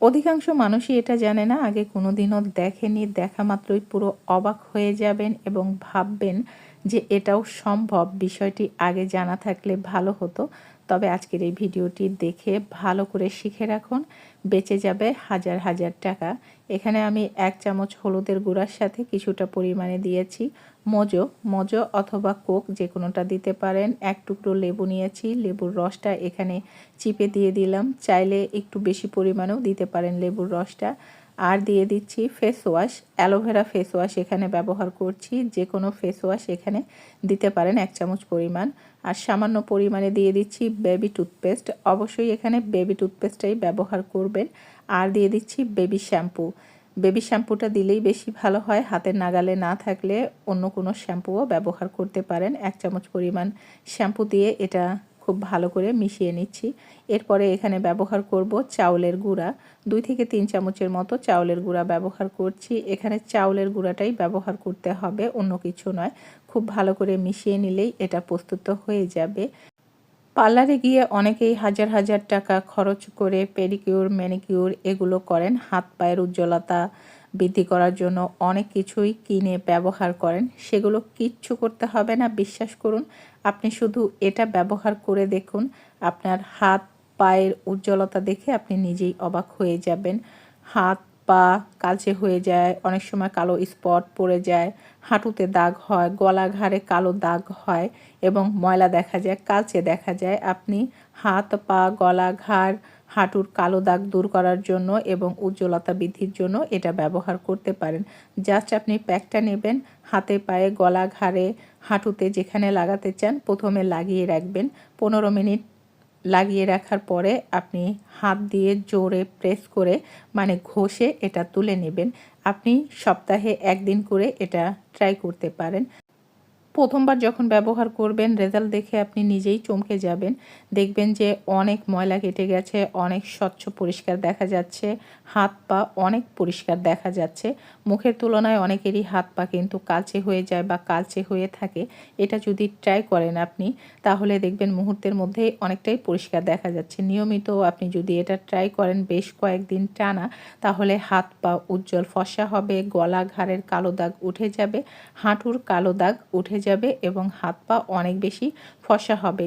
অধিকাংশ মানুষই এটা জানে না, আগে কোনোদিনও দেখেনি, দেখা মাত্রই পুরো অবাক হয়ে যাবেন এবং ভাববেন যে এটাও সম্ভব। বিষয়টি আগে জানা থাকলে ভালো হতো। তবে আজকের এই ভিডিওটি দেখে ভালো করে শিখে রাখুন। বেঁচে যাবে হাজার হাজার টাকা। এখানে আমি এক চামচ হলুদের গুঁড়ার সাথে কিছুটা পরিমাণে দিয়েছি। মজো মজো অথবা কোক যে কোনোটা দিতে পারেন। এক টুকরো লেবু নিয়েছি, লেবুর রসটা এখানে চিপে দিয়ে দিলাম। চাইলে একটু বেশি পরিমাণেও দিতে পারেন লেবুর রসটা। আর দিয়ে দিচ্ছি face wash aloe vera face wash এখানে ব্যবহার করছি। যে কোনো ফেস ওয়াশ এখানে দিতে পারেন এক চামচ পরিমাণ। আর সামান্য পরিমাণে দিয়ে দিচ্ছি বেবি টুথপেস্ট অবশ্যই এখানে বেবি টুথপেস্টটাই ব্যবহার করবেন। আর দিয়ে দিচ্ছি বেবি শ্যাম্পু বেবি শ্যাম্পুটা দিলেই বেশি ভালো হয়। হাতের নাগালে না থাকলে অন্য কোনো শ্যাম্পুও ব্যবহার করতে পারেন। এক চামচ পরিমাণ শ্যাম্পু দিয়ে এটা খুব ভালো করে মিশিয়ে নিচ্ছি। এরপরে এখানে ব্যবহার করব চাউলের গুঁড়া। দুই থেকে তিন চামচের মতো চাউলের গুঁড়া ব্যবহার করছি। এখানে চাউলের গুঁড়াটাই ব্যবহার করতে হবে, অন্য কিছু নয়। খুব ভালো করে মিশিয়ে নিলেই এটা প্রস্তুত হয়ে যাবে। পার্লারে গিয়ে অনেকেই হাজার হাজার টাকা খরচ করে পেডিকিউর, ম্যানিকিউর এগুলো করেন। হাত পায়ের উজ্জ্বলতা বৃদ্ধি করার জন্য অনেক কিছুই কিনে ব্যবহার করেন। সেগুলো কিচ্ছু করতে হবে না, বিশ্বাস করুন। আপনি শুধু এটা ব্যবহার করে দেখুন, আপনার হাত পায়ের উজ্জ্বলতা দেখে আপনি নিজেই অবাক হয়ে যাবেন। হাত পা কালচে হয়ে যায়, অনেক সময় কালো স্পট পড়ে যায়, হাঁটুতে দাগ হয়, গলা ঘাড়ে কালো দাগ হয় এবং ময়লা দেখা যায়, কালচে দেখা যায়। আপনি হাত, পা, গলা, ঘাড় হাঁটুর কালো দাগ দূর করার জন্য এবং উজ্জ্বলতা বৃদ্ধির জন্য এটা ব্যবহার করতে পারেন। জাস্ট আপনি প্যাকটা নেবেন, হাতে পায়ে গলা ঘাড়ে হাঁটুতে যেখানে লাগাতে চান প্রথমে লাগিয়ে রাখবেন। পনেরো মিনিট লাগিয়ে রাখার পরে আপনি হাত দিয়ে জোরে প্রেস করে মানে ঘষে এটা তুলে নেবেন। আপনি সপ্তাহে একদিন করে এটা ট্রাই করতে পারেন। প্রথমবার যখন ব্যবহার করবেন, রেজাল্ট দেখে আপনি নিজেই চমকে যাবেন। দেখবেন যে অনেক ময়লা কেটে গেছে, অনেক স্বচ্ছ পরিষ্কার দেখা যাচ্ছে, হাত পা অনেক পরিষ্কার দেখা যাচ্ছে। মুখের তুলনায় অনেকেরই হাত পা কিন্তু কালচে হয়ে যায় বা কালচে হয়ে থাকে। এটা যদি ট্রাই করেন আপনি, তাহলে দেখবেন মুহূর্তের মধ্যে অনেকটাই পরিষ্কার দেখা যাচ্ছে। নিয়মিত আপনি যদি এটা ট্রাই করেন বেশ কয়েকদিন টানা, তাহলে হাত পা উজ্জ্বল ফসা হবে, গলা ঘাড়ের কালো দাগ উঠে যাবে, হাঁটুর কালো দাগ উঠে যাবে এবং হাত পা অনেক বেশি ফসা হবে।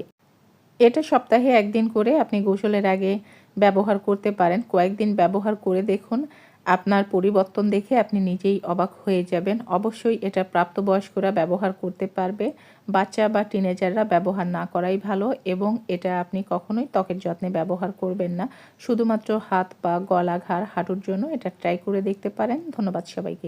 এটা সপ্তাহে একদিন করে আপনি গোসলের আগে ব্যবহার করতে পারেন। কয়েকদিন ব্যবহার করে দেখুন, আপনার পরিবর্তন দেখে আপনি নিজেই অবাক হয়ে যাবেন। অবশ্যই এটা প্রাপ্তবয়স্করা ব্যবহার করতে পারবে, বাচ্চা বা টিনেজাররা ব্যবহার না করাই ভালো এবং এটা আপনি কখনোই ত্বকের যত্নে ব্যবহার করবেন না। শুধুমাত্র হাত পা গলা, ঘাড়, হাঁটুর জন্য এটা ট্রাই করে দেখতে পারেন। ধন্যবাদ সবাইকে।